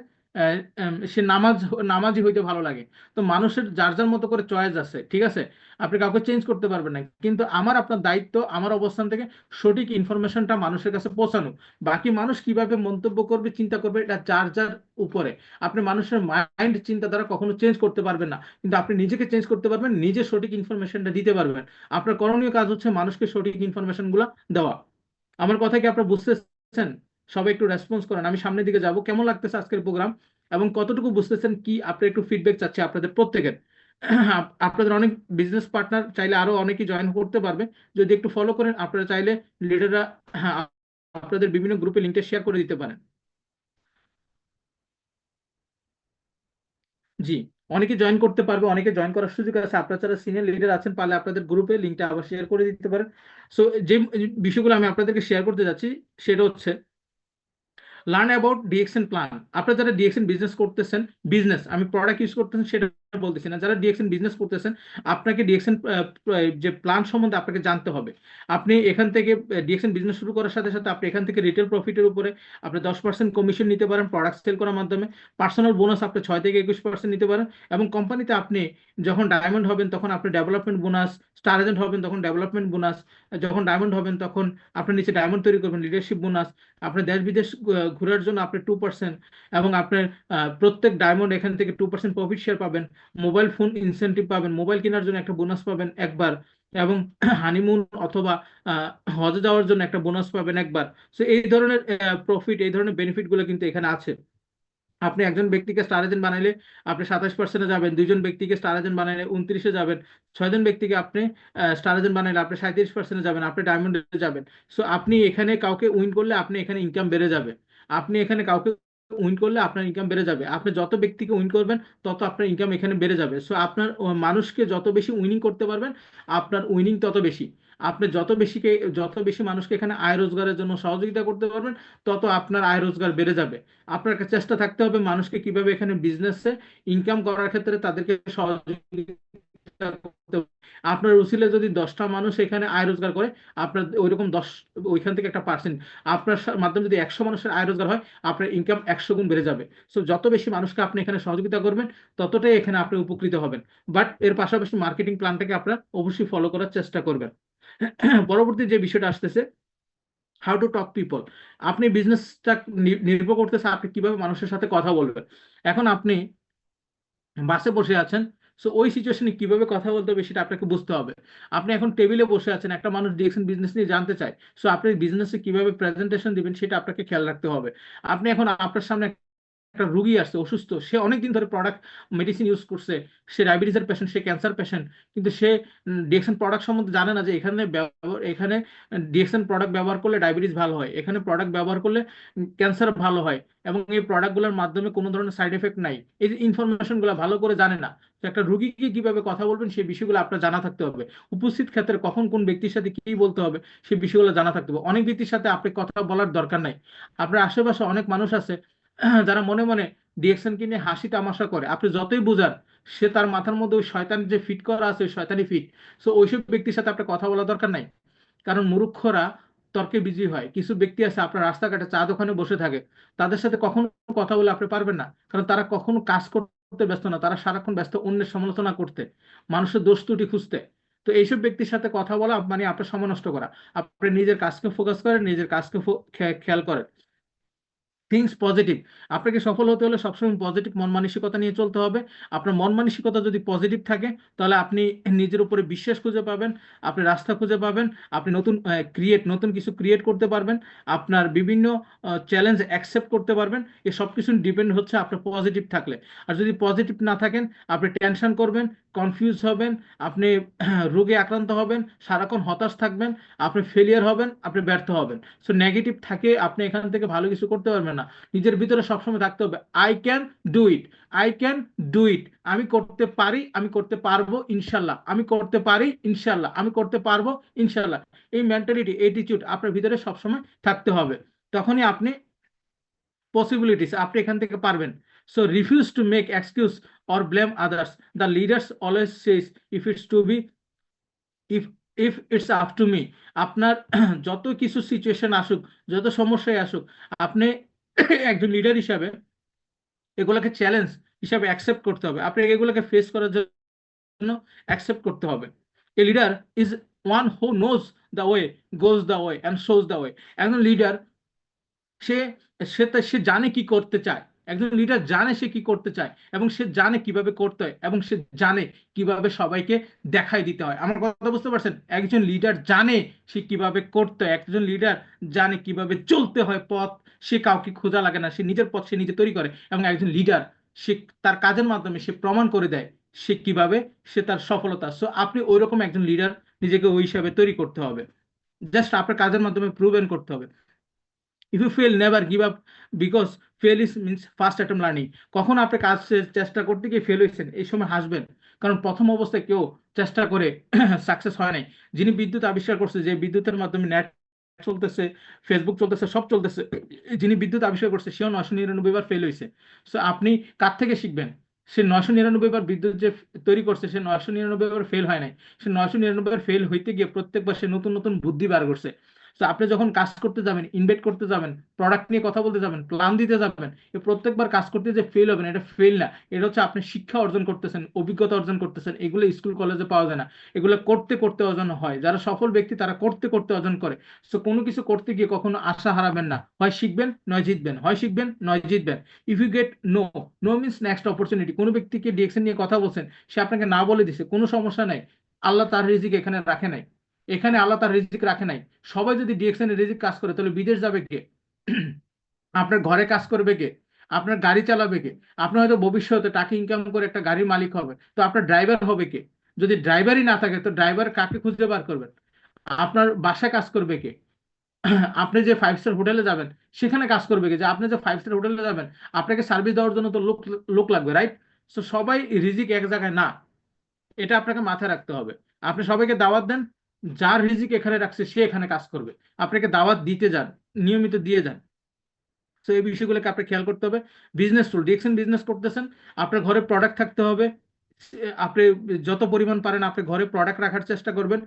[SPEAKER 1] সে নামাজ নামাজি হইতে ভালো লাগে। তো মানুষের যার যার মতো করে চয়েস আছে, ঠিক আছে? আপনি কাউকে চেঞ্জ করতে পারবেন না। কিন্তু আমার, আপনার দায়িত্ব, আমার অবস্থান থেকে সঠিক ইনফরমেশনটা মানুষের কাছে পৌঁছানো। বাকি মানুষ কীভাবে মন্তব্য করবে, চিন্তা করবে, এটা যার যার উপরে। আপনি মানুষের মাইন্ড চিন্তাধারা কখনো চেঞ্জ করতে পারবেন না। কিন্তু আপনি নিজেকে চেঞ্জ করতে পারবেন, নিজে সঠিক ইনফরমেশনটা দিতে পারবেন। আপনার করণীয় কাজ হচ্ছে মানুষকে সঠিক ইনফরমেশনগুলা দেওয়া। আমার কথা কি আপনারা বুঝতেছেন? সবাই একটু রেসপন্স করেন। আমি সামনের দিকে যাব। কেমন লাগতেছে আজকের প্রোগ্রাম এবং কতটুকু বুঝতেছেন কি? আপনি একটু ফিডব্যাক চাচ্ছি আপনাদের প্রত্যেকের। আপনাদের অনেক বিজনেস পার্টনার চাইলে আরও অনেকেই জয়েন করতে পারবে। যদি একটু ফলো করেন, আপনারা চাইলে লিডাররা হ্যাঁ আপনাদের বিভিন্ন গ্রুপে লিঙ্কটা শেয়ার করে দিতে পারেন। জি অনেকে জয়েন করতে পারবে, অনেকে জয়েন করার সুযোগ আছে। আপনারা যারা সিনিয়র লিডার আছেন, পারলে আপনাদের গ্রুপে লিঙ্কটা আবার শেয়ার করে দিতে পারেন। সো যে বিষয়গুলো আমি আপনাদেরকে শেয়ার করতে যাচ্ছি, সেটা হচ্ছে লার্ন অ্যাবাউট ডিএক্সএন প্ল্যান আপনারা যারা ডিএক্সএন বিজনেস করতেছেন বিজনেস আমি প্রোডাক্ট ইউজ করতেছেন, সেটা বলতেছি না, যারা ডিএক্সএন বিজনেস করতেছেন, আপনাকে ডিএক্সএন যে প্ল্যান সম্বন্ধে আপনাকে জানতে হবে। আপনি এখান থেকে ডিএক্সএন বিজনেস শুরু করার সাথে সাথে আপনি এখান থেকে রিটেল প্রফিটের উপরে আপনি দশ পার্সেন্ট কমিশন নিতে পারেন প্রোডাক্ট সেল করার মাধ্যমে। পার্সোনাল বোনাস আপনি ছয় থেকে একুশ পার্সেন্ট নিতে পারেন এবং কোম্পানিতে আপনি যখন ডায়মন্ড হবেন তখন আপনি ডেভেলপমেন্ট বোনাস স্টার এজেন্ট হবেন তখন ডেভেলপমেন্ট বোনাস যখন ডায়মন্ড হবেন তখন আপনি নিচে ডায়মন্ড তৈরি করবেন লিডারশিপ বোনাস আপনার দেশ বিদেশ ঘোরার জন্য আপনি টু পার্সেন্ট এবং আপনার প্রত্যেক ডায়মন্ড এখান থেকে টু পার্সেন্ট প্রফিট শেয়ার পাবেন। মোবাইল ফোন ইনসেন্টিভ পাবেন। মোবাইল কেনার জন্য একটা বোনাস পাবেন একবার এবং হানিমুন অথবা হজে যাওয়ার জন্য একটা বোনাস পাবেন একবার। সো এই ধরনের প্রফিট এই ধরনের বেনিফিটগুলো কিন্তু এখানে আছে। আপনি একজন ব্যক্তিকে স্টার এজেন্ট বানাইলে আপনি সাতাশ পার্সেন্টে যাবেন, দুইজন ব্যক্তিকে স্টার এজেন্ট বানাইলে উনত্রিশে যাবেন ছয়জন ব্যক্তিকে আপনি স্টার এজেন্ট বানাইলে আপনি সাঁত্রিশ পার্সেন্টে যাবেন, আপনি ডায়মন্ডে যাবেন। সো আপনি এখানে কাউকে উইন করলে আপনি এখানে ইনকাম বেড়ে যাবে। আপনি এখানে কাউকে উইন করলে আপনার ইনকাম বেড়ে যাবে। আপনি যত ব্যক্তিকে উইন করবেন, তত আপনার ইনকাম এখানে বেড়ে যাবে। সো আপনার মানুষকে যত বেশি উইনিং করতে পারবেন, আপনার উইনিং তত বেশি। আপনি যত বেশিকে, যত বেশি মানুষকে এখানে আয় রোজগারের জন্য সহযোগিতা করতে পারবেন, তত আপনার আয় রোজগার বেড়ে যাবে। আপনার চেষ্টা থাকতে হবে মানুষকে কীভাবে এখানে বিজনেসে ইনকাম করার ক্ষেত্রে তাদেরকে সহযোগিতা। আপনার উসিলে যদি দশটা মানুষ এখানে আয় রোজগার করে, আপনার ওইরকম দশ, ওইখান থেকে একটা পার্সেন্ট আপনার মাধ্যমে যদি একশো মানুষের আয় রোজগার হয়, আপনার ইনকাম একশো গুণ বেড়ে যাবে। সো যত বেশি মানুষকে আপনি এখানে সহযোগিতা করবেন, ততটাই এখানে আপনি উপকৃত হবেন। বাট এর পাশাপাশি মার্কেটিং প্ল্যানটাকে আপনারা অবশ্যই ফলো করার চেষ্টা করবেন। (clears throat) পরবর্তী যে বিষয়টা আসতেছে হাউ টু টক পিপল আপনি বিজনেসটা নির্ভর করতেছে, আপনি কীভাবে মানুষের সাথে কথা বলবেন। এখন আপনি বাসে বসে আছেন সো ওই সিচুয়েশনে কীভাবে কথা বলতে হবে সেটা আপনাকে বুঝতে হবে। আপনি এখন টেবিলে বসে আছেন, একটা মানুষ ডিরেকশন বিজনেস নিয়ে জানতে চায়। সো আপনি বিজনেসে কীভাবে প্রেজেন্টেশন দিবেন সেটা আপনাকে খেয়াল রাখতে হবে। আপনি এখন আপনার সামনে একটা রুগী আসছে, অসুস্থ, সে অনেকদিন ধরে প্রোডাক্ট মেডিসিন ইউজ করছে, সে ডায়াবেটিসের পেশেন্ট সে ক্যান্সার পেশেন্ট কিন্তু সে ডিএক্সএন প্রোডাক্ট সম্বন্ধে জানে না যে এখানে এখানে ডিএক্সএন প্রোডাক্ট ব্যবহার করলে ডায়াবেটিস ভালো হয়, এখানে প্রোডাক্ট ব্যবহার করলে ক্যান্সার ভালো হয় এবং এই প্রোডাক্টগুলোর মাধ্যমে কোনো ধরনের সাইড এফেক্ট নাই। এই ইনফরমেশনগুলো ভালো করে জানে না একটা রুগীকে কীভাবে কথা বলবেন সেই বিষয়গুলো আপনার জানা থাকতে হবে। উপস্থিত ক্ষেত্রে কখন কোন ব্যক্তির সাথে কি বলতে হবে সেই বিষয়গুলো জানা থাকতে হবে। অনেক ব্যক্তির সাথে আপনি কথা বলার দরকার নাই। আপনার আশেপাশে অনেক মানুষ আছে যারা মনে মনে ডিএকশনকে নিয়ে হাসি তামাশা করে, আপনি যতই বুঝান, সে তার মাথার মধ্যে ওই শয়তান যে ফিট করা আছে, ওই শয়তানি ফিট সো ওইসব ব্যক্তির সাথে আপনার কথা বলা দরকার নাই। কারণ মূর্খরা তর্কে বিজি হয়। কিছু ব্যক্তি আছে, আপনার রাস্তাঘাটে চা দোকানে বসে থাকে, তাদের সাথে কখনো কথা বলে আপনি পারবেন না। কারণ তারা কখনো কাজ করতে ব্যস্ত না, তারা সারাক্ষণ ব্যস্ত অন্যের সমালোচনা করতে, মানুষের দোষ ত্রুটি খুঁজতে। তো এইসব ব্যক্তির সাথে কথা বলা মানে আপনার সময় নষ্ট করা। আপনি নিজের কাজকে ফোকাস করেন, নিজের কাজকে খেয়াল করেন। থিংস পজিটিভ আপনাকে সফল হতে হলে সবসময় পজিটিভ মন মানসিকতা নিয়ে চলতে হবে। আপনার মন মানসিকতা যদি পজিটিভ থাকে, তাহলে আপনি নিজের উপরে বিশ্বাস খুঁজে পাবেন, আপনি রাস্তা খুঁজে পাবেন, আপনি নতুন ক্রিয়েট নতুন কিছু ক্রিয়েট করতে পারবেন, আপনার বিভিন্ন চ্যালেঞ্জ অ্যাকসেপ্ট করতে পারবেন এই সব কিছু ডিপেন্ড হচ্ছে আপনার পজিটিভ থাকলে। আর যদি পজিটিভ না থাকেন, আপনি টেনশন করবেন কনফিউজ হবেন, আপনি (clears throat) রোগে আক্রান্ত হবেন, সারাক্ষণ হতাশ থাকবেন, আপনি ফেলিয়ার হবেন, আপনি ব্যর্থ হবেন। সো নেগেটিভ থাকে, আপনি এখান থেকে ভালো কিছু করতে পারবেন না। নিজের ভিতরে সবসময় থাকতে হবে I can do it I can do it আমি করতে পারি, আমি করতে পারব, ইনশাল্লাহ, আমি করতে পারি, ইনশাল্লাহ, আমি করতে পারব, ইনশাল্লাহ। এই মেন্টালিটি এটিটিউড আপনার ভিতরে সবসময় থাকতে হবে। তখনই আপনি পসিবিলিটিস আপনি এখান থেকে পারবেন। So refuse to make excuse or blame others the leaders always says if it's to be if if it's up to me আপনার (clears throat) যত কিছু সিচুয়েশন আসুক, যত সমস্যায় আসুক, আপনি (clears throat) একজন লিডার হিসাবে এগুলোকে চ্যালেঞ্জ হিসাবে অ্যাকসেপ্ট করতে হবে। আপনি এগুলোকে ফেস করার জন্য অ্যাকসেপ্ট করতে হবে। A leader is one who knows the way goes the way and shows the way একজন লিডার সে সে জানে কি করতে চায়। একজন লিডার জানে সে কি করতে চায় এবং সে জানে কীভাবে করতে হয় এবং সে জানে কীভাবে সবাইকে দেখাই দিতে হয়। আমার কথা বুঝতে পারছেন? একজন লিডার জানে সে কীভাবে করতে হয়, একজন লিডার জানে কীভাবে চলতে হয় পথ, সে কাউকে খোঁজা লাগে না, সে নিজের পথ সে নিজে তৈরি করে এবং একজন লিডার সে তার কাজের মাধ্যমে সে প্রমাণ করে দেয় সে কীভাবে সে তার সফলতা। সো আপনি ওই রকম একজন লিডার নিজেকে ওই হিসাবে তৈরি করতে হবে। জাস্ট আপনার কাজের মাধ্যমে প্রুভেন করতে হবে। If you fail never give up because fail is means first attempt learning কখন আপনি কাজ চেষ্টা করতে গিয়ে ফেল হয়েছেন? এই সময় হাসবেন। কারণ প্রথম অবস্থায় কেউ চেষ্টা করে (clears throat) সাকসেস হয় নাই। যিনি বিদ্যুৎ আবিষ্কার করছে, যে বিদ্যুতের মাধ্যমে নেট চলতেছে ফেসবুক চলতেছে, সব চলতেছে, যিনি বিদ্যুৎ আবিষ্কার করছে, সেও নয়শো নিরানব্বই বার ফেল হয়েছে। সো আপনি কার থেকে শিখবেন? সে নয়শো নিরানব্বই বার বিদ্যুৎ যে তৈরি করছে, সে নয়শো নিরানব্বই বার ফেল হয় নাই। সে নয়শো নিরানব্বই বার ফেল হইতে গিয়ে প্রত্যেকবার সে নতুন নতুন বুদ্ধি বার করছে। তো আপনি যখন কাজ করতে যাবেন ইনভেট করতে যাবেন প্রোডাক্ট নিয়ে কথা বলতে যাবেন প্ল্যান দিতে যাবেন প্রত্যেকবার কাজ করতে যে ফেল হবেন, এটা ফেল না। এটা হচ্ছে আপনি শিক্ষা অর্জন করতেছেন, অভিজ্ঞতা অর্জন করতেছেন, এগুলো স্কুল কলেজে পাওয়া যায় না। এগুলো করতে করতে অর্জন হয়। যারা সফল ব্যক্তি, তারা করতে করতে অর্জন করে। সো কোনো কিছু করতে গিয়ে কখনো আশা হারাবেন না। হয় শিখবেন, নয় জিতবেন। হয় শিখবেন, নয় জিতবেন। If you get no no means next opportunity কোনো ব্যক্তিকে ডিএকশন নিয়ে কথা বলছেন, সে আপনাকে না বলে দিছে, কোনো সমস্যা নাই। আল্লাহ তার রিজিক এখানে রাখে নাই। এখানে আল্লাহ তার রিজিক রাখে নাই। সবাই যদি ডিএকশন রিজিক কাজ করে, তাহলে বিদেশ যাবে কে? আপনার ঘরে কাজ করবে কে? আপনার গাড়ি চালাবে কে? আপনার হয়তো ভবিষ্যতে টাকা ইনকাম করে একটা গাড়ির মালিক হবে তো আপনার ড্রাইভার হবে কে? যদি ড্রাইভারই না থাকে, তো ড্রাইভার কাকে খুঁজে বার করবেন? আপনার বাসায় কাজ করবে কে? আপনি যে ফাইভ স্টার হোটেলে যাবেন, সেখানে কাজ করবে কে? যে আপনি যে ফাইভ স্টার হোটেলে যাবেন, আপনাকে সার্ভিস দেওয়ার জন্য তো লোক লোক লাগবে রাইট তো সবাই রিজিক এক জায়গায় না, এটা আপনাকে মাথায় রাখতে হবে। আপনি সবাইকে দাওয়াত দেন যার রিজিক এখানে রাখছে, সে এখানে কাজ করবে। আপনাকে দাওয়াত দিতে যান, নিয়মিত দিয়ে যান। তো এই বিষয়গুলোকে আপনি খেয়াল করতে হবে। বিজনেস টুল ডিএকশন বিজনেস করতেছেন, আপনার ঘরে প্রোডাক্ট থাকতে হবে। আপনি যত পরিমাণ পারেন আপনি ঘরে প্রোডাক্ট রাখার চেষ্টা করবেন।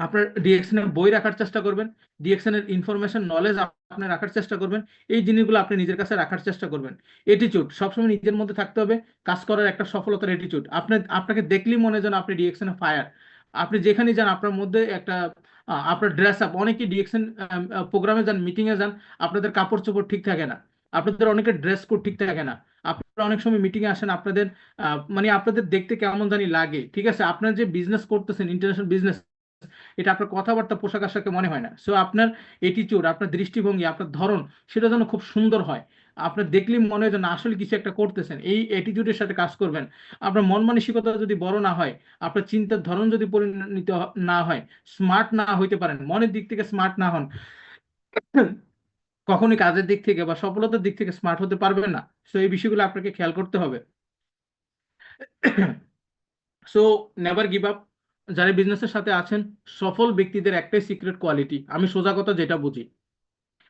[SPEAKER 1] আপনার ডিএকশন এর বই রাখার চেষ্টা করবেন। ডিএকশন এর ইনফরমেশন নলেজ আপনি রাখার চেষ্টা করবেন। এই জিনিসগুলো আপনি নিজের কাছে রাখার চেষ্টা করবেন। এটিটিউড সবসময় নিজের মধ্যে থাকতে হবে। কাজ করার একটা সফলতার এটিটিউড আপনি, আপনাকে দেখলেই মনে যেন আপনি ডিএকশনে ফায়ার আপনি যেখানে যান, আপনার মধ্যে একটা আপনার ড্রেস আপ অনেকে ডিএকশন প্রোগ্রামে যান মিটিং এ যান আপনাদের কাপড় চোপড় ঠিক থাকে না। আপনাদের অনেকের ড্রেস কোড ঠিক থাকে না। আপনারা অনেক সময় মিটিং এ আসেন, আপনাদের মানে আপনাদের দেখতে কেমন জানি লাগে, ঠিক আছে? আপনার যে বিজনেস করতেছেন ইন্টারন্যাশনাল বিজনেস এটা আপনার কথাবার্তা পোশাক আশাকে মনে হয় না। সো আপনার এটিটিউড আপনার দৃষ্টিভঙ্গি, আপনার ধরন, সেটা যেন খুব সুন্দর হয়। আপনার দেখলেই মনে হয় যে না, আসলে কিছু একটা করতেছেন। এই অ্যাটিটিউডের সাথে কাজ করবেন। আপনার মন মানসিকতা যদি বড় না হয়, আপনার চিন্তার ধরন যদি পরিণত না হয় স্মার্ট না হইতে পারেন, মনের দিক থেকে স্মার্ট না হন, কখনই কাজের দিক থেকে বা সফলতার দিক থেকে স্মার্ট হতে পারবেন না। সো এই বিষয়গুলো আপনাকে খেয়াল করতে হবে। সো নেভার গিভ আপ যারা বিজনেসের সাথে আছেন, সফল ব্যক্তিদের একটাই সিক্রেট কোয়ালিটি আমি সোজা কথা যেটা বুঝি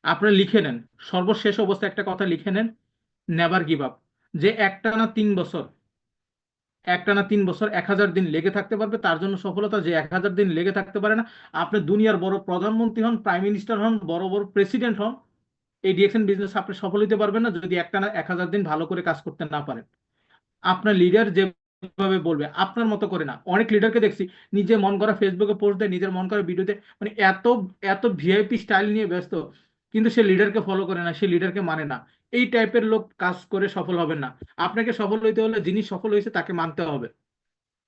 [SPEAKER 1] আপনারা লিখে নেন। সর্বশেষ অবস্থায় একটা কথা লিখে নেন নেভার গিভ আপ যে একটানা তিন বছর একটানা তিন বছর, এক হাজার দিন লেগে থাকতে পারবে, তার জন্য সফলতা যে এক হাজার দিন লেগে থাকতে পারে না, আপনি দুনিয়ার বড় প্রধানমন্ত্রী হন প্রাইম মিনিস্টার হন, বড় বড় প্রেসিডেন্ট হন, এই ডিএকশন বিজনেস আপনি সফল হতে পারবেন না যদি একটানা এক হাজার দিন ভালো করে কাজ করতে না পারেন। আপনার লিডার যেভাবে বলবে, আপনার মতো করে না। অনেক লিডারকে দেখছি, নিজে মন করা ফেসবুকে পোস্ট দেয়, নিজের মন করা ভিডিওতে মানে এত এত ভিআইপি স্টাইল নিয়ে ব্যস্ত। কিন্তু সে লিডারকে ফলো করে না, সে লিডারকে মানে না। এই টাইপের লোক কাজ করে সফল হবেন না। আপনাকে সফল হইতে হলে যিনি সফল হয়েছে তাকে মানতে হবে।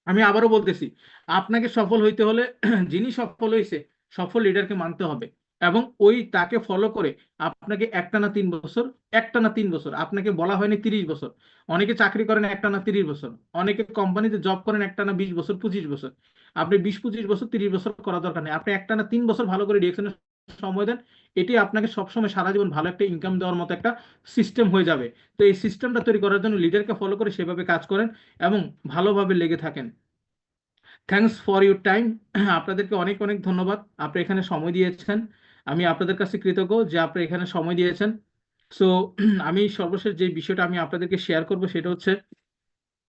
[SPEAKER 1] আমি আবারও বলতেছি, আপনাকে সফল হইতে হলে (clears throat) যিনি সফল হয়েছে সফল লিডারকে মানতে হবে। এবং ওই তাকে ফলো করে আপনাকে একটানা তিন বছর, একটা না তিন বছর, আপনাকে বলা হয়নি তিরিশ বছর। অনেকে চাকরি করেন একটানা তিরিশ বছর, অনেকে কোম্পানিতে জব করেন একটানা বিশ বছর, পঁচিশ বছর। আপনি বিশ, পঁচিশ বছর, তিরিশ বছর করা দরকার নেই। আপনি একটানা তিন বছর ভালো করে ডিরেকশনের সময় দেন এটি আপনাকে সবসময় সারা জীবন ভালো একটা ইনকাম দেওয়ার মতো একটা সিস্টেম হয়ে যাবে। তো এই সিস্টেমটা তৈরি করার জন্য লিডারকে ফলো করে সেভাবে কাজ করেন এবং ভালোভাবে লেগে থাকেন। থ্যাংকস ফর ইউর টাইম আপনাদেরকে অনেক অনেক ধন্যবাদ। আপনি এখানে সময় দিয়েছেন। আমি আপনাদের কাছে কৃতজ্ঞ যে আপনি এখানে সময় দিয়েছেন। সো (clears throat) আমি সর্বশেষ যে বিষয়টা আমি আপনাদেরকে শেয়ার করব সেটা হচ্ছে